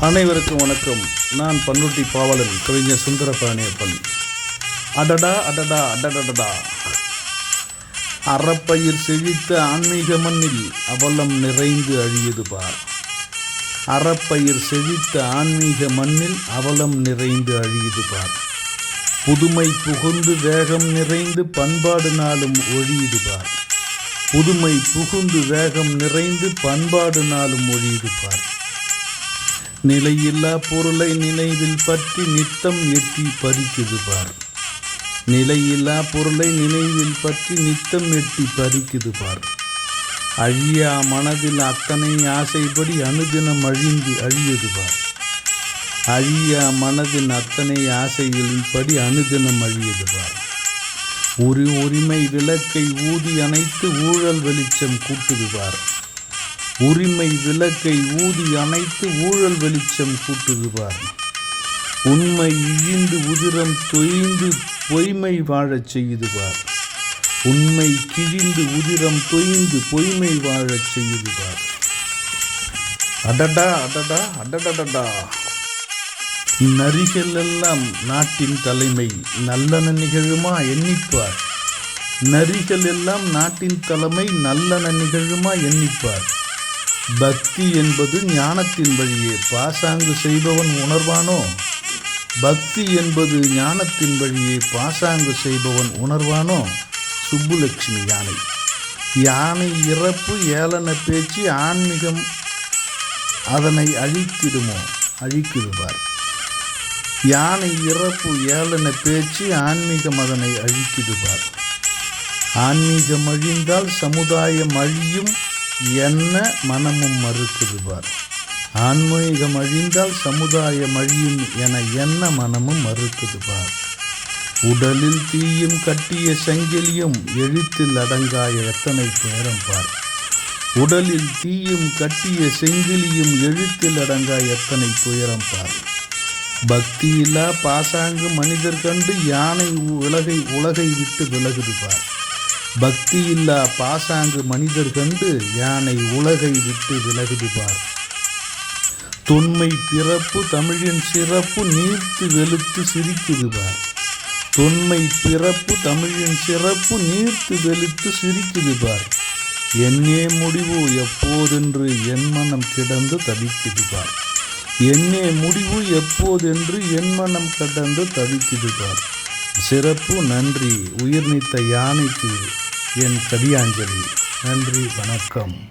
அனைவருக்கும் வணக்கம். நான் பன்னுட்டி பாவலன் கவிஞர் சுந்தர பழனியப்பன் அடடா அடடா அடடடடா. அறப்பயிர் செழித்த ஆன்மீக மண்ணில் அவலம் நிறைந்து அழியது பார். அறப்பயிர் செழித்த ஆன்மீக மண்ணில் அவலம் நிறைந்து அழியது பார். புதுமை புகுந்து வேகம் நிறைந்து பண்பாடு நாளும் ஒழியுது பார். புதுமை புகுந்து வேகம் நிறைந்து பண்பாடு நாளும் ஒழியது பார். நிலையில்லா பொருளை நினைவில் பற்றி நித்தம் எட்டி பறிக்குது பார். நிலையில்லா பொருளை நினைவில் பற்றி நித்தம் எட்டி பறிக்குது பார். அழியா மனதில் அத்தனை ஆசைப்படி அனுதினம் அழிந்து அழியது பார். அழியா மனதின் அத்தனை ஆசைகளின் படி அனுதினம் அழியது பார். ஒரு உரிமை விளக்கை ஊதி அணைத்து ஊழல் வெளிச்சம் கூட்டுது பார். உரிமை விளக்கை ஊதி அணைத்து ஊழல் வெளிச்சம் கூட்டுகிறார். உண்மை இழிந்து உதிரம் தொய்ந்து பொய்மை வாழச் செய்துவார். உண்மை கிழிந்து உதிரம் தொய்ந்து பொய்மை வாழச் செய்துவார். அடடா அடடா அடடடடா. நரிகள் எல்லாம் நாட்டின் தலைமை நல்லன நிகழுமா எண்ணிப்பார். நரிகள் எல்லாம் நாட்டின் தலைமை நல்லன நிகழுமா எண்ணிப்பார். பக்தி என்பது ஞானத்தின் வழியே. பாசாங்கு செய்பவன் உணர்வானோ? பக்தி என்பது ஞானத்தின் வழியே பாசாங்கு செய்பவன் உணர்வானோ? சுப்புலட்சுமி யானை. யானை இறப்பு ஏளன பேச்சு ஆன்மீகம் அதனை அழித்திடுமோ? அழிக்கிடுவார். யானை இறப்பு ஏளன பேச்சு ஆன்மீகம் அதனை அழிக்கிடுவார். ஆன்மீகம் அழிந்தால் சமுதாயம் அழியும். என்ன மனமும் மறுக்குதுவார் ஆன்மீகம் அழிந்தால் சமுதாயம் அழியும் என என்ன மனமும் மறுக்குதுவார் உடலில் தீயும் கட்டிய சங்கிலியும் எழுத்தில் அடங்காய எத்தனை பேரம் பார். உடலில் தீயும் கட்டிய செங்கிலியும் எழுத்தில் அடங்கா எத்தனை துயரம் பார். பக்தியில்லா பாசாங்கு மனிதர் கண்டு யானை உலகை உலகை விட்டு விலகுது பார். பக்தியில்லா பாசாங்கு மனிதர் கண்டு யானை உலகை விட்டு விலகுது பார். தொன்மை பிறப்பு தமிழின் சிறப்பு நீர்த்து வெளுத்து சிரிக்குது பார். தொன்மை பிறப்பு தமிழின் சிறப்பு நீர்த்து வெளுத்து சிரிக்குது பார். என்னே முடிவு எப்போதென்று என் மனம் கிடந்து தவிக்குது பார். என்னே முடிவு எப்போதென்று என் மனம் கடந்து தவிக்குது பார். சிறப்பு நன்றி. உயிர் நீத்த யானைக்கு என் கவியாஞ்சலி. நன்றி வணக்கம்.